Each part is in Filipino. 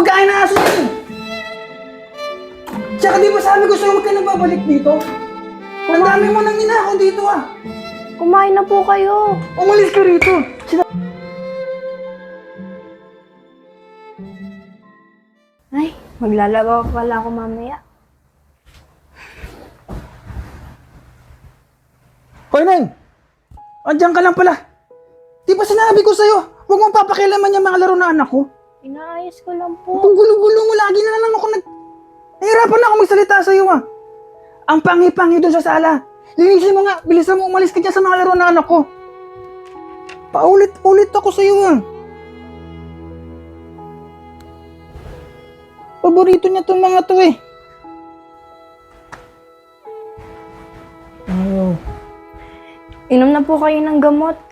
Pagkain na aso yun. Tsaka di ba sabi ko sa'yo huwag ka na babalik dito? Ang dami mo nang ninakaw dito ah. Kumain na po kayo. Umalis ka rito. Sina- Ay, maglalaba pa pala ako mamaya. Hoy, Neng! Andiyan ka lang pala. Di ba sinabi ko sa'yo, huwag mong papakialaman yung mga laro na anak ko? Inaayos ko lang po. Ang gulo-gulo mo, lagi na lang ako nag... Nahirapan na ako magsalita sa'yo ah. Ang pangi-pangi doon sa sala. Linisin mo nga, bilisan mo umalis ka dyan sa mga laro na anak ko. Paulit-ulit ako sa'yo ah. Paborito niya itong mga to eh. Ayaw. Inom na po kayo ng gamot.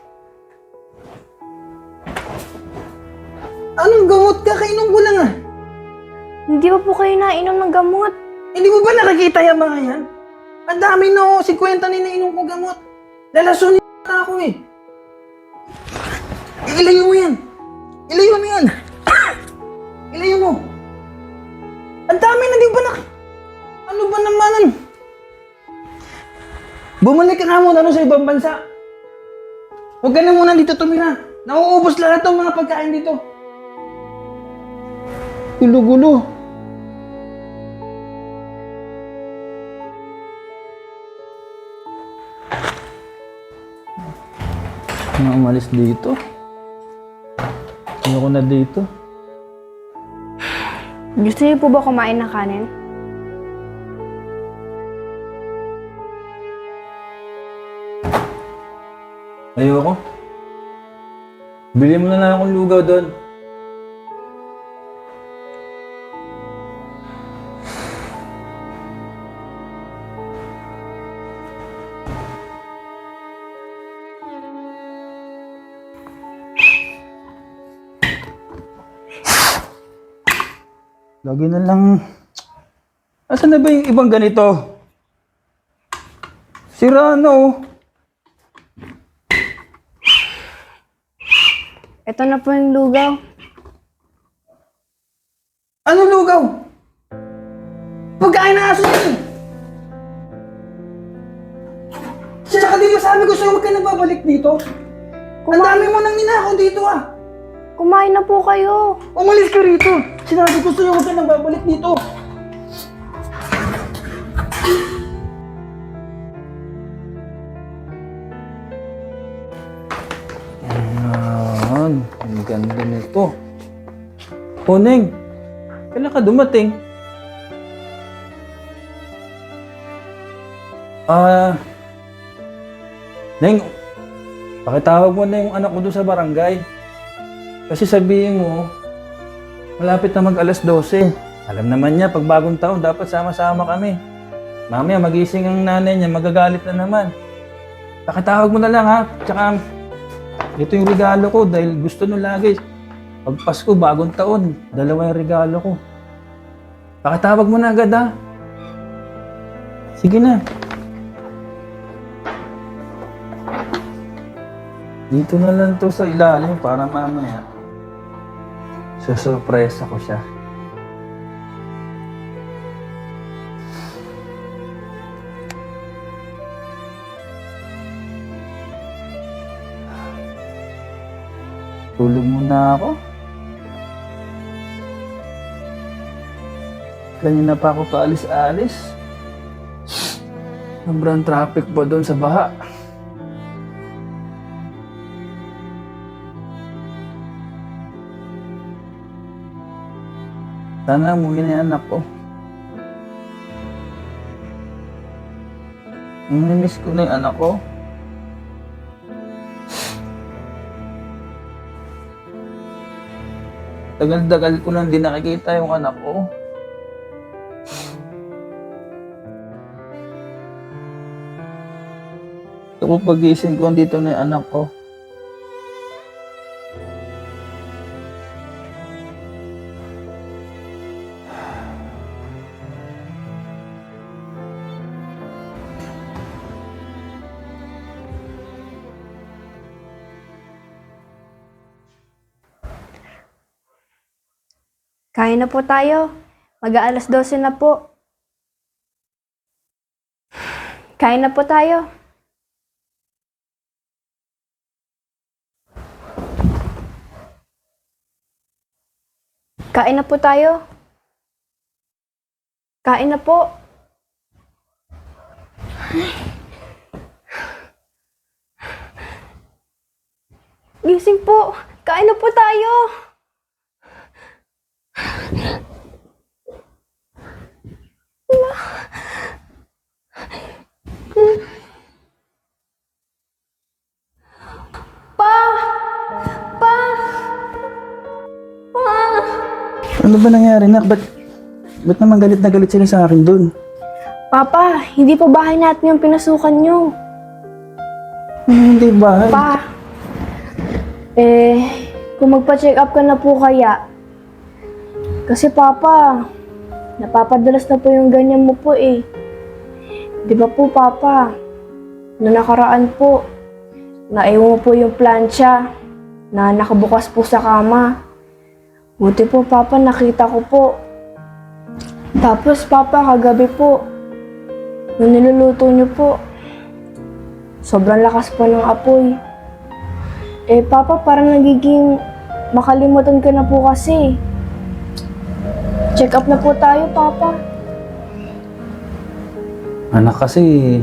Anong gamot ka? Kainom ko lang ah. Hindi pa po kayo nainom ng gamot. Hindi mo ba nakakita yung mga yan? Ang dami no, 50 na inainom ko gamot. Lalasonin na ako eh. Ilayo mo yan. Ilayo mo yan. Ilayo mo. Ang dami na di ba na... Ano ba naman? Bumalik ka nga muna doon sa ibang bansa. Huwag ka na muna dito tumira. Nauubos lahat ng mga pagkain dito. Gulo-gulo. na umalis dito. Ayoko na dito. Gusto niyo po ba kumain ng kanin? Ayoko. Bili mo na lang akong lugaw doon. Lagi na lang... Asan na ba yung ibang ganito? Sira na oh. Ito na po yung lugaw. Ano lugaw? Pagkain na aso yun. Tsaka di ba sabi ko sa'yo huwag ka na babalik dito? Ang dami mo nang ninakaw dito ah. Kumain na po kayo. Umalis ka rito. Sinabi ko sa'yo huwag ka na babalik dito. Ayan. Ang ganda nito. Poneng, kailan ka dumating? Ah, Neng, pakitawag mo na yung anak ko doon sa barangay. Kasi sabihin mo, malapit na mag alas 12. Alam naman niya, pag bagong taon, dapat sama-sama kami. Mamaya, magising ang nanay niya, magagalit na naman. Pakitawag mo na lang ha. Tsaka, ito yung regalo ko dahil gusto nung lagi. Pag Pasko, bagong taon, dalawa yung regalo ko. Pakitawag mo na agad ha. Sige na. Dito na lang to sa ilalim para mamaya. Susurpresa ko siya. Tulog muna ako. Kanina pa ako paalis-alis. Sobrang traffic pa doon sa baha. Sana yung anak ko. Namimiss ko na yung anak ko. Tagal-tagal ko nang di nakikita yung anak ko. Ko pagising ko, dito na yung anak ko. Kain na po tayo. Mag-aalas 12 na po. Kain na po tayo. Kain na po tayo. Kain na po. Gising po. Kain na po tayo. Pa! Pa! Pa! Ano ba nangyari, nak? Ba't, ba't naman galit na galit sila sa akin dun? Papa, hindi po bahay natin yung pinasukan nyo. Ano hindi bahay? Pa! Eh, kung magpa-check up ka na po kaya. Kasi Papa, napapadalas na po yung ganyan mo po eh. Di ba po Papa, noong nakaraan po, naiwan mo po yung plancha na nakabukas po sa kama. Buti po Papa, nakita ko po. Tapos Papa, kagabi po, nung niluluto niyo po, sobrang lakas po ng apoy. Eh, Papa, parang nagiging makalimutan ka na po kasi. Check up na po tayo, Papa. Anak kasi...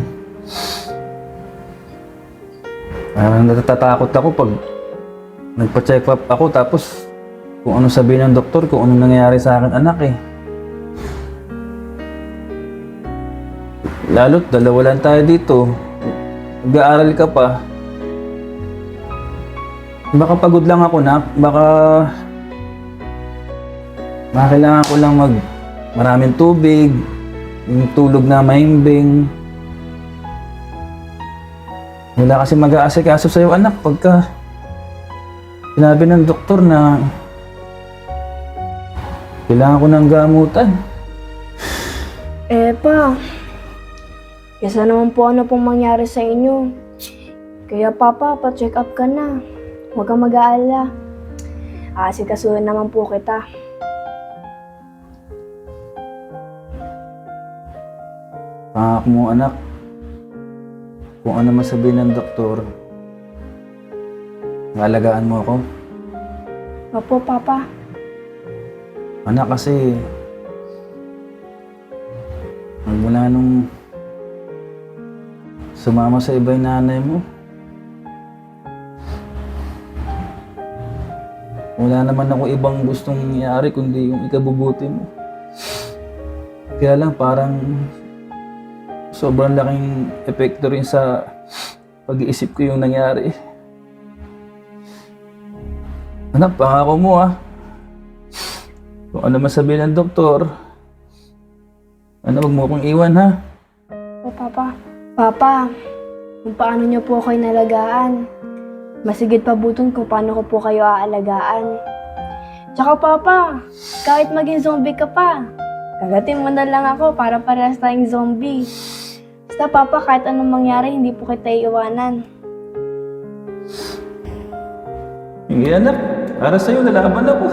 Parang natatakot ako pag nagpa-check up ako tapos kung ano sabihin ng doktor, kung ano nangyayari sa akin anak eh. Lalo't dalawa lang tayo dito. Nag-aaral ka pa. Baka pagod lang ako na, baka baka kailangan ko lang mag maraming tubig, yung tulog na mahimbing. Wala kasi mag-aasikaso sa'yo anak pagka sinabi ng doktor na kailangan ko ng gamutan. Eh, pa. Kesa naman po ano pong mangyari sa inyo. Kaya, Papa, pa-check up ka na. Huwag kang mag-aalala. Aasikasuhin naman po kita. Pangako mo anak, kung ano masabihin ng doktor, ngalagaan mo ako. Opo, Papa. Anak kasi, magmula nung sumama sa iba yung nanay mo, wala naman ako ibang gustong nangyari kundi yung ikabubuti mo. Kaya lang parang sobrang laking epekto rin sa pag-iisip ko yung nangyari. Anak, pangako mo ah. Kung ano man sabihin ng doktor, ano, wag mo akong iwan ha. Opo, Papa. Papa, kung paano niyo po kayo nalagaan. Masigit pa buton kung paano ko po kayo aalagaan. Tsaka, Papa, kahit maging zombie ka pa, kagatin mo na lang ako para parehas tayong zombie. Basta, Papa, kahit anong mangyari, hindi po kita iiwanan. Hindi anak, para sa'yo, lalaban ako.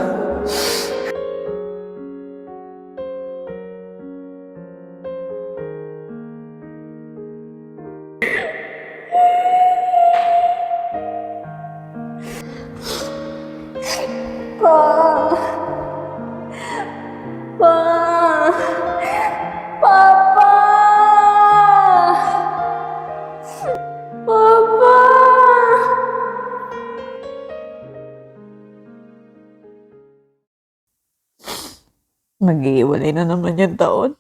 Mag-iiwalay na naman yung taon.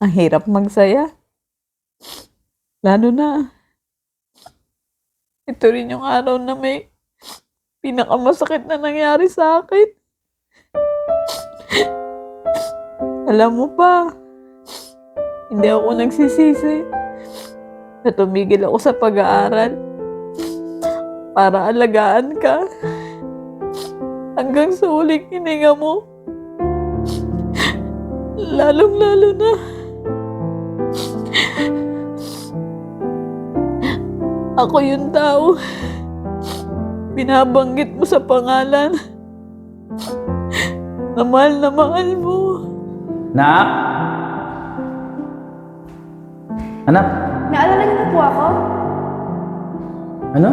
Ang hirap magsaya. Lalo na, ito rin yung araw na may pinakamasakit na nangyari sa akin. Alam mo pa, hindi ako nagsisisi na tumigil ako sa pag-aaral para alagaan ka hanggang sa huling hininga mo. Lalong-lalo na. Ako yung tao. Binabanggit mo sa pangalan. na mahal na mahal mo. Nak? Anak? Naalala niyo na po ako? Ano?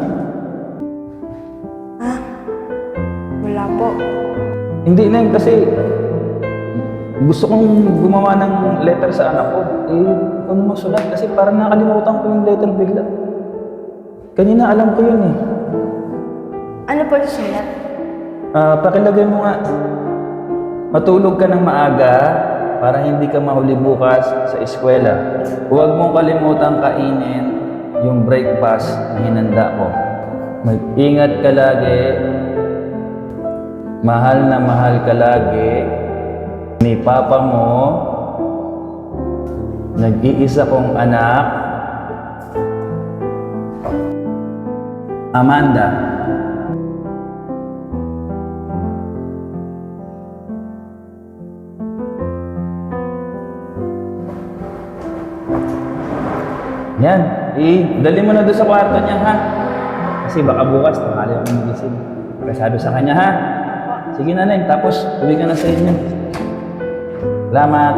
Wala po. Hindi na yun kasi gusto kong gumawa ng letter sa anak ko. Eh, ano masulat? Kasi parang nakalimutan ko yung letter bigla. Kanina alam ko yun eh. Ano po yung sulat? Ah, pakilagay mo nga. Matulog ka ng maaga para hindi ka mahuli bukas sa eskwela. Huwag mong kalimutang kainin yung breakfast na hinanda ko. Mag-ingat ka lagi. Mahal na mahal ka lagi. Ni papa mo, nag-iisa kong anak, Amanda. Yan. Eh, dali mo na doon sa kwarto niya, ha? Kasi baka bukas, tanghali ako magising. Kasado sa kanya, ha? Sige na. Tapos, uwi ka na sa inyo. Salamat.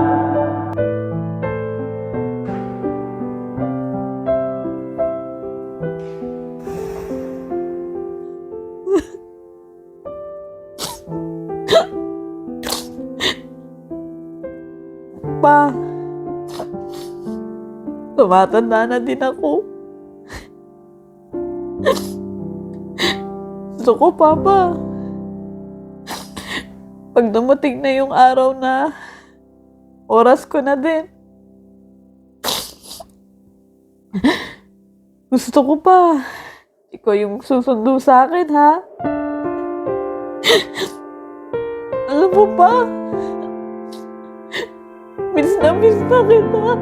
Pa, tumatanda na din ako. Gusto ko, Papa. Pag dumating na yung araw na oras ko na din. Gusto ko pa. Ikaw yung susundo sa akin, ha? Alam mo pa, miss na miss na kita.